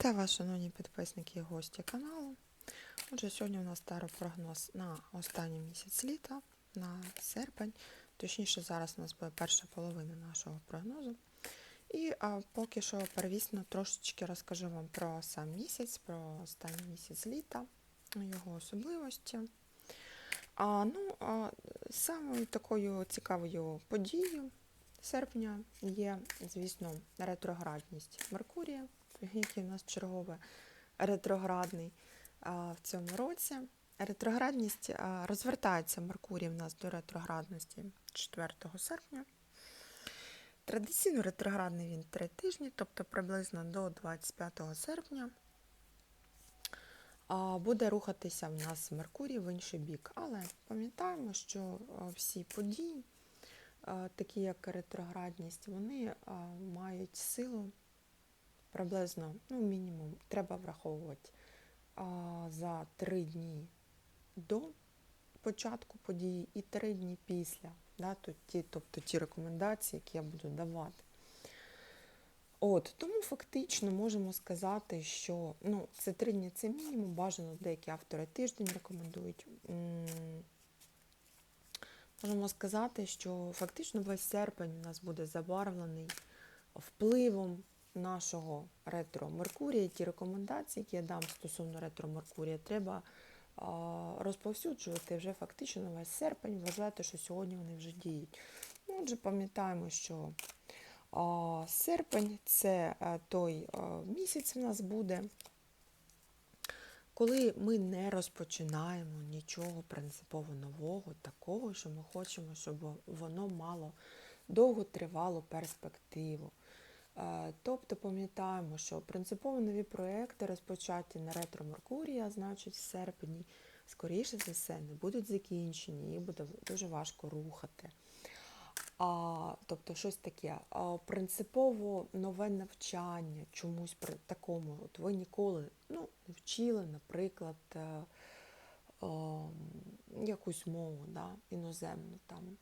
Вітаю вас, шановні підписники і гості каналу. Отже, сьогодні у нас таропрогноз на останній місяць літа, на серпень. Точніше, зараз у нас буде перша половина нашого прогнозу. І а, поки що первісно трошечки розкажу вам про сам місяць, про останній місяць літа, його особливості. А, ну, а, самою такою цікавою подією серпня є, звісно, ретроградність Меркурія, який у нас чергове ретроградний в цьому році. Ретроградність розвертається Меркурій в нас до ретроградності 4 серпня. Традиційно ретроградний він 3 тижні, тобто приблизно до 25 серпня. Буде рухатися в нас Меркурій в інший бік. Але пам'ятаємо, що всі події, такі як ретроградність, вони мають силу приблизно, ну, мінімум, треба враховувати а, за три дні до початку події і три дні після. Да, ті, тобто ті рекомендації, які я буду давати. От, тому фактично можемо сказати, що ну, це три дні це мінімум, бажано деякі автори тиждень рекомендують. Можемо сказати, що фактично весь серпень у нас буде забарвлений впливом нашого ретро Меркурія. Ті рекомендації, які я дам стосовно ретро Меркурія, треба розповсюджувати вже фактично на весь серпень, вважати, що сьогодні вони вже діють. Ну, Отже, пам'ятаємо, що серпень це а, той а, місяць у нас буде. Коли ми не розпочинаємо нічого принципово нового, такого, що ми хочемо, щоб воно мало довготривалу перспективу. Е, Тобто пам'ятаємо, що принципово нові проекти розпочаті на ретро Меркурія, значить в серпні, скоріше за все, не будуть закінчені, їх буде дуже важко рухати. А, тобто щось таке. А, принципово нове навчання чомусь при такому. От ви ніколи ну, не вчили, наприклад, е, е, якусь мову да, іноземну там.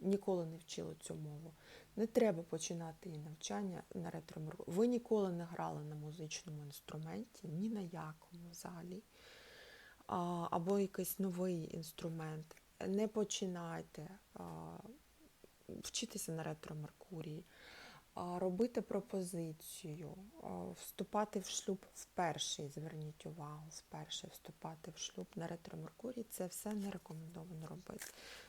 Ніколи не вчили цю мову. Не треба починати її навчання на ретромерку. Ви ніколи не грали на музичному інструменті, ні на якому взагалі. Або якийсь новий інструмент. Не починайте вчитися на ретро Меркурії, робити пропозицію, вступати в шлюб вперше, зверніть увагу, вперше вступати в шлюб на ретро Меркурії, це все не рекомендовано робити.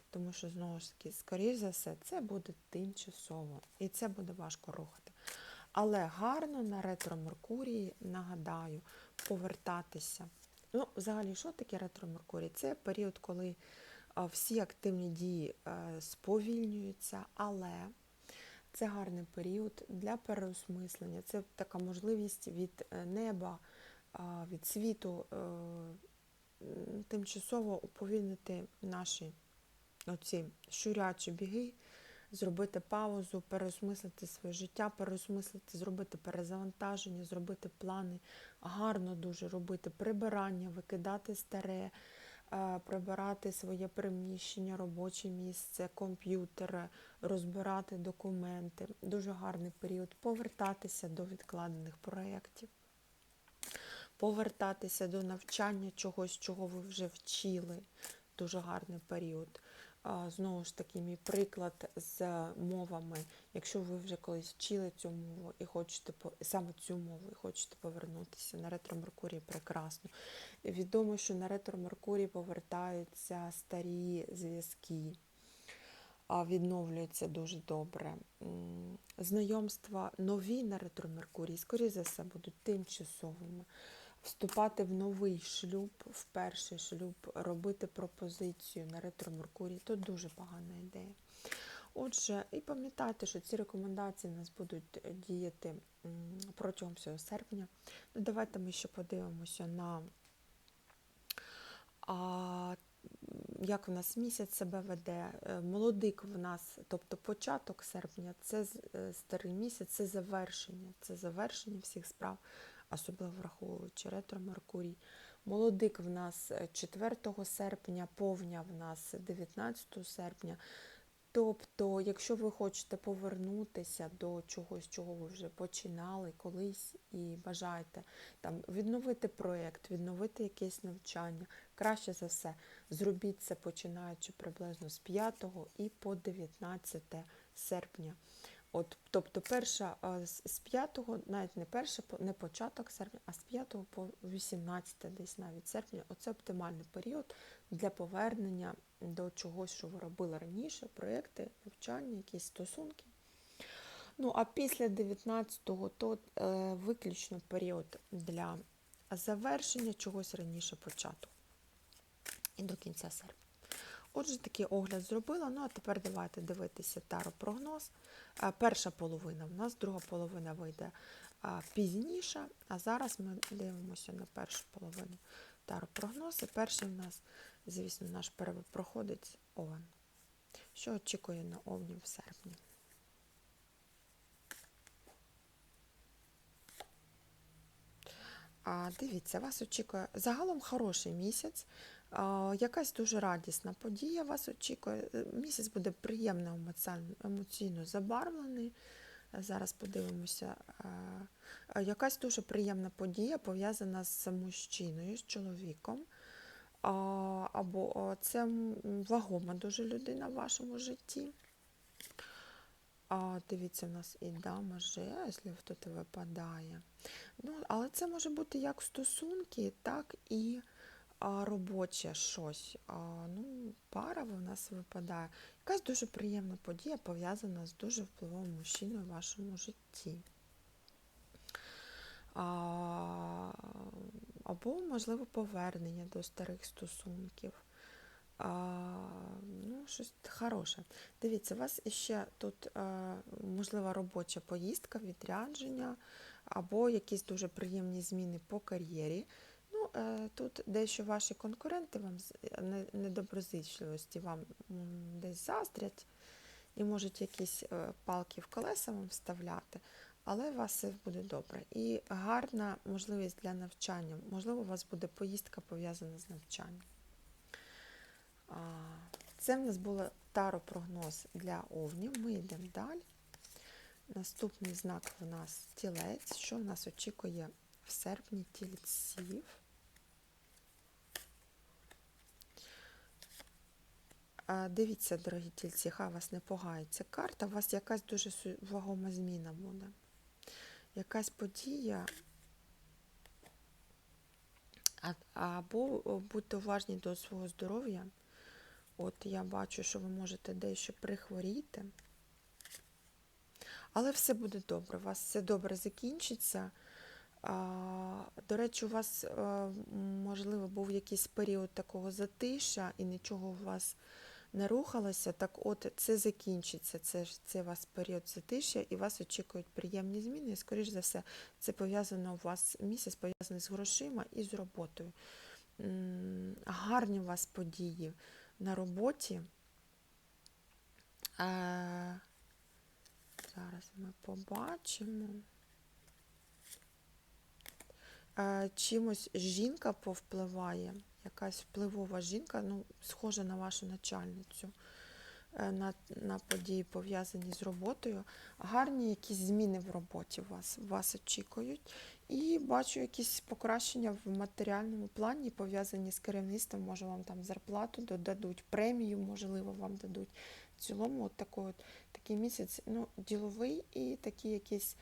Тому що, знову ж таки, скоріш за все, це буде тимчасово і це буде важко рухати. Але гарно на ретро Меркурії, нагадаю, повертатися. Ну, взагалі, що таке ретро Меркурій? Це період, коли всі активні дії е, сповільнюються, але це гарний період для переосмислення. Це така можливість від е, неба, від світу е, тимчасово уповільнити наші оці щурячі біги, зробити паузу, переосмислити своє життя, переосмислити, зробити перезавантаження, зробити плани, гарно дуже робити прибирання, викидати старе, е, прибирати своє приміщення, робоче місце, комп'ютер, розбирати документи. Дуже гарний період повертатися до відкладених проєктів. Повертатися до навчання чогось, чого ви вже вчили. Дуже гарний період. Знову ж таки, мій приклад з мовами. Якщо ви вже колись вчили цю мову і хочете саме цю мову і хочете повернутися на ретро Меркурій, прекрасно. Відомо, що на ретро Меркурій повертаються старі зв'язки, відновлюються дуже добре. Знайомства нові на ретро Меркурій, скоріше за все, будуть тимчасовими. Вступати в новий шлюб, в перший шлюб, робити пропозицію на ретро Меркурій то дуже погана ідея. Отже, і пам'ятайте, що ці рекомендації в нас будуть діяти протягом всього серпня. Ну, давайте ми ще подивимося на а, як в нас місяць себе веде. Е, Молодик в нас, тобто початок серпня, це е, старий місяць, це завершення, це завершення всіх справ, особливо враховуючи ретро Меркурій. Молодик в нас е, 4 серпня, повня в нас 19 серпня. Тобто, якщо ви хочете повернутися до чогось, чого ви вже починали колись і бажаєте там відновити проєкт, відновити якесь навчання, краще за все, зробіть це починаючи приблизно з 5 і по 19 серпня. От, тобто, перша з з 5, навіть не перше, по- не початок серпня, а з 5 по 18 десь навіть серпня, оце оптимальний період для повернення до чогось, що ви робили раніше, проєкти, навчання, якісь стосунки. Ну, а після 19-го то е, виключно період для завершення чогось раніше початку і до кінця серпня. Отже, такий огляд зробила. Ну а тепер давайте дивитися таро-прогноз. Перша половина в нас, друга половина вийде пізніше. А зараз ми дивимося на першу половину таро-прогноз. І перший в нас, звісно, наш первопроходець Овен. Що очікує на Овнів в серпні? А, дивіться, вас очікує загалом хороший місяць. Якась дуже радісна подія вас очікує. Е, Місяць буде приємно емоційно забарвлений. Е, Зараз подивимося. А, якась дуже приємна подія пов'язана з мужчиною, з чоловіком. Або це вагома дуже людина в вашому житті. Дивіться, у нас і дама жезлів тут випадає. Ну, але це може бути як стосунки, так і а, робоче щось. А, ну, пара в нас випадає. Якась дуже приємна подія пов'язана з дуже впливовим мужчиною в вашому житті. А, або, можливо, повернення до старих стосунків. А, ну, щось хороше. Дивіться, у вас ще тут е, можлива робоча поїздка, відрядження, або якісь дуже приємні зміни по кар'єрі. Е, тут дещо ваші конкуренти вам недоброзичливості вам десь заздрять і можуть якісь е, палки в колеса вам вставляти, але у вас все буде добре. І гарна можливість для навчання. Можливо, у вас буде поїздка пов'язана з навчанням. Це в нас було таро-прогноз для овнів. Ми йдемо далі. Наступний знак в нас тілець. Що в нас очікує в серпні тільців? Дивіться, дорогі тільці, хай вас не пугається карта, у вас якась дуже вагома зміна буде. Якась подія. Або будьте уважні до свого здоров'я. От я бачу, що ви можете дещо прихворіти. Але все буде добре, у вас все добре закінчиться. До речі, у вас, е, можливо, був якийсь період такого затиша і нічого у вас не рухалося. Так от це закінчиться. Це, це у вас період затишя і вас очікують приємні зміни. І, скоріш за все, це пов'язано у вас місяць пов'язаний з грошима і з роботою. Гарні у вас події на роботі. Зараз ми побачимо. Чимось жінка повпливає, якась впливова жінка, ну, схожа на вашу начальницю, е, на, на події, пов'язані з роботою. Гарні якісь зміни в роботі вас, вас очікують. І бачу якісь покращення в матеріальному плані, пов'язані з керівництвом, може вам там зарплату додадуть, премію, можливо, вам дадуть. В цілому, от такий, от, такий місяць ну, діловий і такі якісь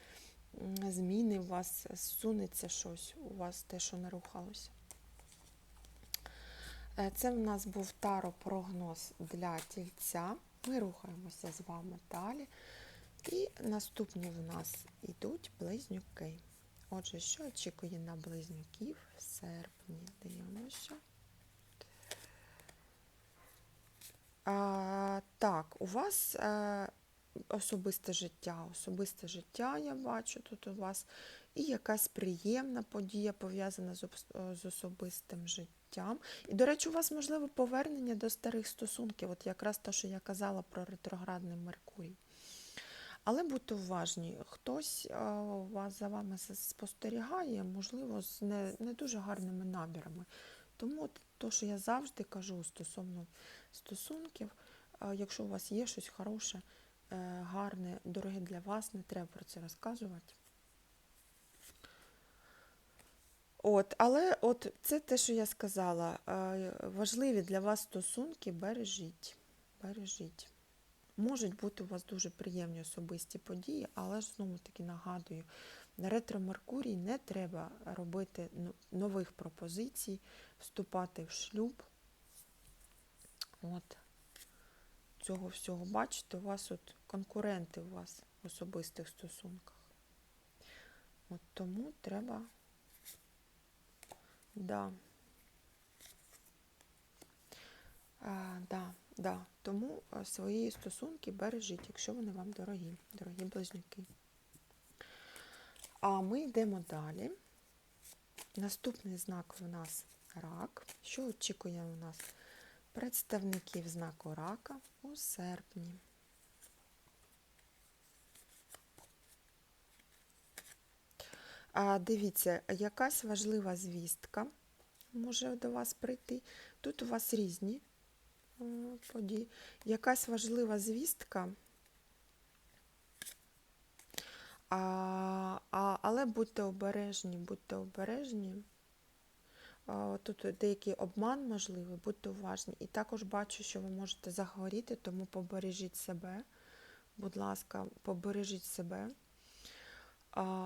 зміни у вас зсунеться щось, у вас те, що не рухалося. Е, Це в нас був таро-прогноз для тільця. Ми рухаємося з вами далі. І наступні в нас йдуть близнюки. Отже, що очікує на близнюків в серпні? Дивимося. А, так, у вас е, особисте життя. Особисте життя, я бачу тут у вас, і якась приємна подія пов'язана з особистим життям. І, до речі, у вас можливо повернення до старих стосунків, от якраз те, що я казала про ретроградний Меркурій. Але будьте уважні, хтось е, вас за вами спостерігає, можливо, з не, не дуже гарними намірами. Тому то, що я завжди кажу стосовно стосунків, е, якщо у вас є щось хороше, е, гарне, дороге для вас, не треба про це розказувати. От, але от це те, що я сказала. е, Важливі для вас стосунки бережіть. Бережіть. Можуть бути у вас дуже приємні особисті події, але ж знову таки нагадую, на ретро Меркурій не треба робити ну, нових пропозицій, вступати в шлюб. От цього всього, бачите, у вас от конкуренти у вас в особистих стосунках. От тому треба. Да. А, да, да. Тому свої стосунки бережіть, якщо вони вам дорогі, дорогі близнюки. А ми йдемо далі. Наступний знак у нас рак. Що очікує у нас представників знаку рака у серпні? А, дивіться, якась важлива звістка може до вас прийти. Тут у вас різні е, події. Якась важлива звістка. А, а, але будьте обережні, будьте обережні. Тут деякий обман можливий, будьте уважні. І також бачу, що ви можете захворіти, тому побережіть себе. Будь ласка, побережіть себе.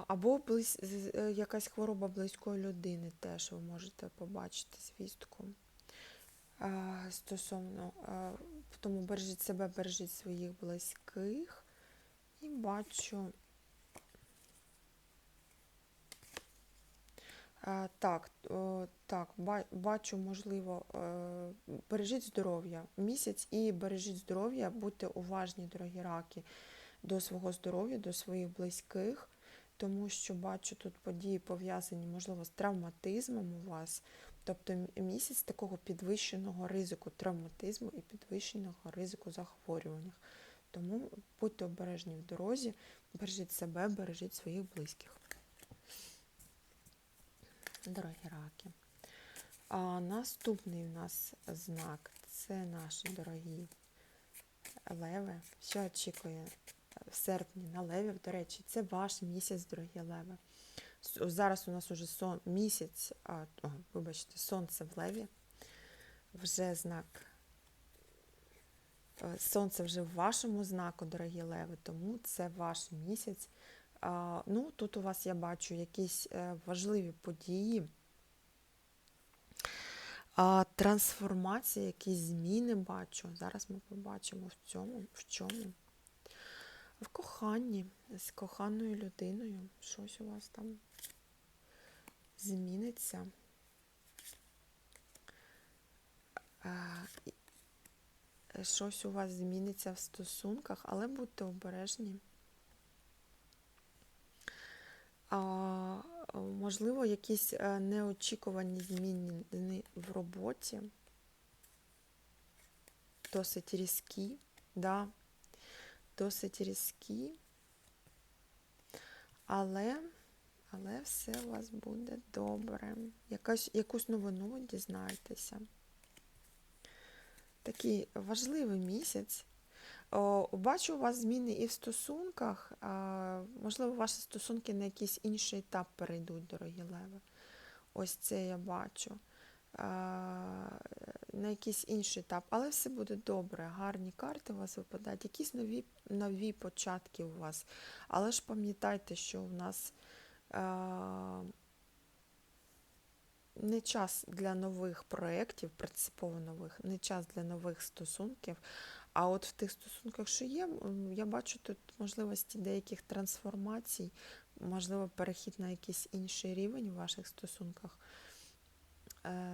Або е, якась хвороба близької людини теж ви можете побачити звістку. Стосовно, тому бережіть себе, бережіть своїх близьких. І бачу. Так, так, бачу, можливо, е, бережіть здоров'я місяць і бережіть здоров'я, будьте уважні, дорогі раки, до свого здоров'я, до своїх близьких, тому що бачу тут події пов'язані, можливо, з травматизмом у вас. Тобто місяць такого підвищеного ризику травматизму і підвищеного ризику захворювання. Тому будьте обережні в дорозі, бережіть себе, бережіть своїх близьких. Дорогі раки. А наступний у нас знак це наші дорогі леви. Що очікує в серпні на левів? До речі, це ваш місяць, дорогі леви. Зараз у нас уже сон, місяць, а, о, вибачте, сонце в леві. Вже знак. е, Сонце вже в вашому знаку, дорогі леви, тому це ваш місяць. А, ну, тут у вас я бачу якісь е, важливі події, а, трансформація, якісь зміни бачу. Зараз ми побачимо в цьому, в чому. В коханні з коханою людиною. Щось у вас там зміниться. Щось у вас зміниться в стосунках, але будьте обережні. А, можливо, якісь е, неочікувані зміни в роботі, досить різкі, да, досить різкі, але, але все у вас буде добре. Якась, якусь новину ви дізнаєтеся. Такий важливий місяць. О, бачу у вас зміни і в стосунках. А, можливо, ваші стосунки на якийсь інший етап перейдуть, дорогі леви. Ось це я бачу. На якийсь інший етап. Але все буде добре. Гарні карти у вас випадають, якісь нові, нові початки у вас. Але ж пам'ятайте, що у нас а, не час для нових проєктів, принципово нових, не час для нових стосунків. А от в тих стосунках, що є, я бачу тут можливості деяких трансформацій, можливо, перехід на якийсь інший рівень у ваших стосунках,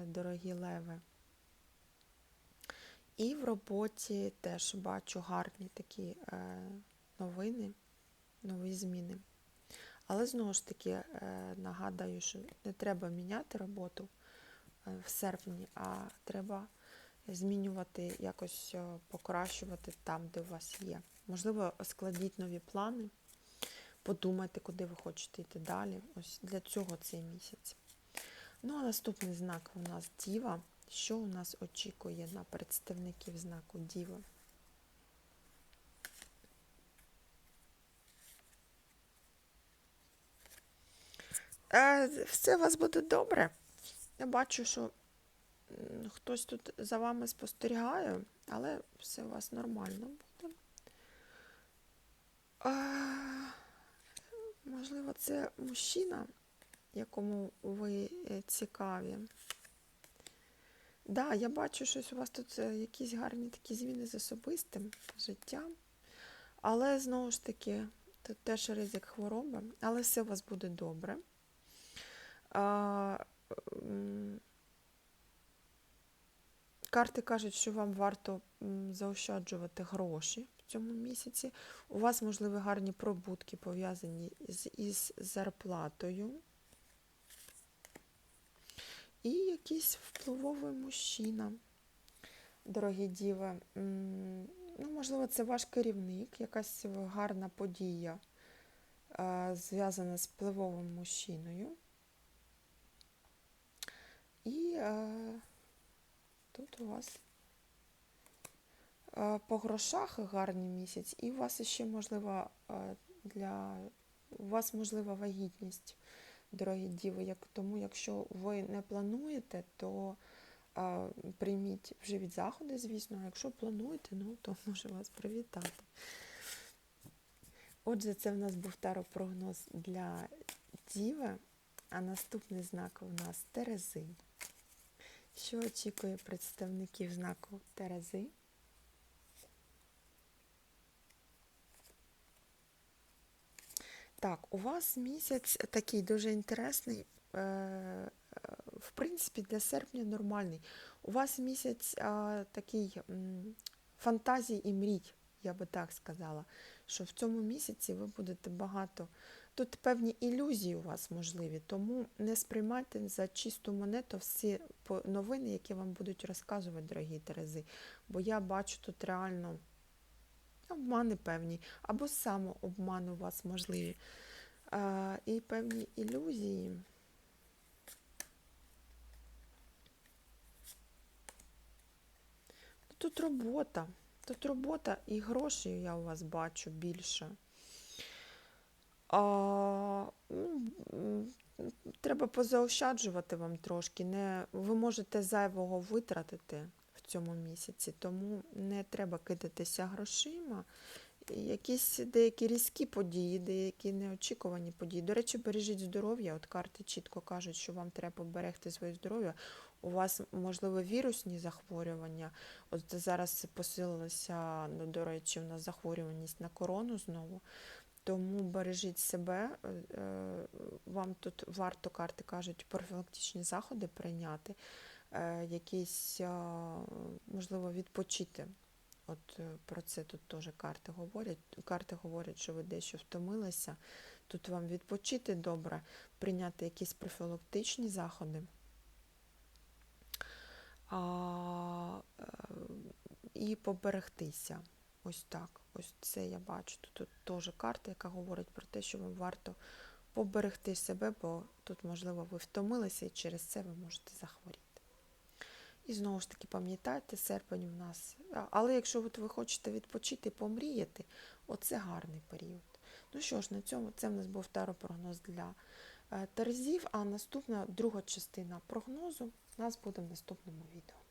дорогі леви. І в роботі теж бачу гарні такі е, новини, нові зміни. Але знову ж таки е, нагадаю, що не треба міняти роботу е, в серпні, а треба змінювати, якось е, покращувати там, де у вас є. Можливо, складіть нові плани, подумайте, куди ви хочете йти далі. Ось для цього цей місяць. Ну, а наступний знак у нас Діва. Що у нас очікує на представників знаку Діва? Е, все у вас буде добре. Я бачу, що хтось тут за вами спостерігає, але все у вас нормально буде. Е, можливо, це мужчина, якому ви е, цікаві. Да, я бачу, щось у вас тут е, якісь гарні такі зміни з особистим життям. Але знову ж таки, тут теж ризик хвороби, але все у вас буде добре. А, карти кажуть, що вам варто заощаджувати гроші в цьому місяці. У вас, можливо, гарні прибутки пов'язані з, із зарплатою. І якийсь впливовий мужчина, дорогі діви. Ну, можливо, це ваш керівник, якась гарна подія, е, зв'язана з впливовим мужчиною. І е, тут у вас е, по грошах гарний місяць, і у вас ще можливо для у вас можлива вагітність, дорогі діви. Як, тому якщо ви не плануєте, то е, прийміть вживіть заходи, звісно. А якщо плануєте, ну то можу вас привітати. Отже, це в нас був таропрогноз для Діви, а наступний знак у нас Терези. Що очікує представників знаку Терези? Так, у вас місяць такий дуже інтересний. е, В принципі, для серпня нормальний. У вас місяць такий фантазій і мрій, я би так сказала, що в цьому місяці ви будете багато. Тут певні ілюзії у вас можливі, тому не сприймайте за чисту монету всі новини, які вам будуть розказувати, дорогі Терези. Бо я бачу тут реально обмани певні, або самообмани у вас можливі. А, і певні ілюзії. Тут робота. Тут робота і грошей я у вас бачу більше. А, ну, треба позаощаджувати вам трошки. Не, ви можете зайвого витратити цьому місяці, тому не треба кидатися грошима. Якісь деякі різкі події, деякі неочікувані події. До речі, бережіть здоров'я. От карти чітко кажуть, що вам треба берегти своє здоров'я. У вас, можливо, вірусні захворювання. От зараз посилилася, ну, до речі, у нас захворюваність на корону знову. Тому бережіть себе. Е, е, Вам тут варто карти кажуть профілактичні заходи прийняти, якісь, е, можливо, відпочити. От е, про це тут теж карти говорять. Карти говорять, що ви дещо втомилися. Тут вам відпочити добре, прийняти якісь профілактичні заходи. А, е, і поберегтися. Ось так. Ось це я бачу. Тут теж карта, яка говорить про те, що вам варто поберегти себе, бо тут, можливо, ви втомилися і через це ви можете захворіти. І знову ж таки, пам'ятайте, серпень в нас. Але якщо от ви хочете відпочити, помріяти, оце гарний період. Ну що ж, на цьому це в нас був таропрогноз для терзів, а наступна друга частина прогнозу у нас буде в наступному відео.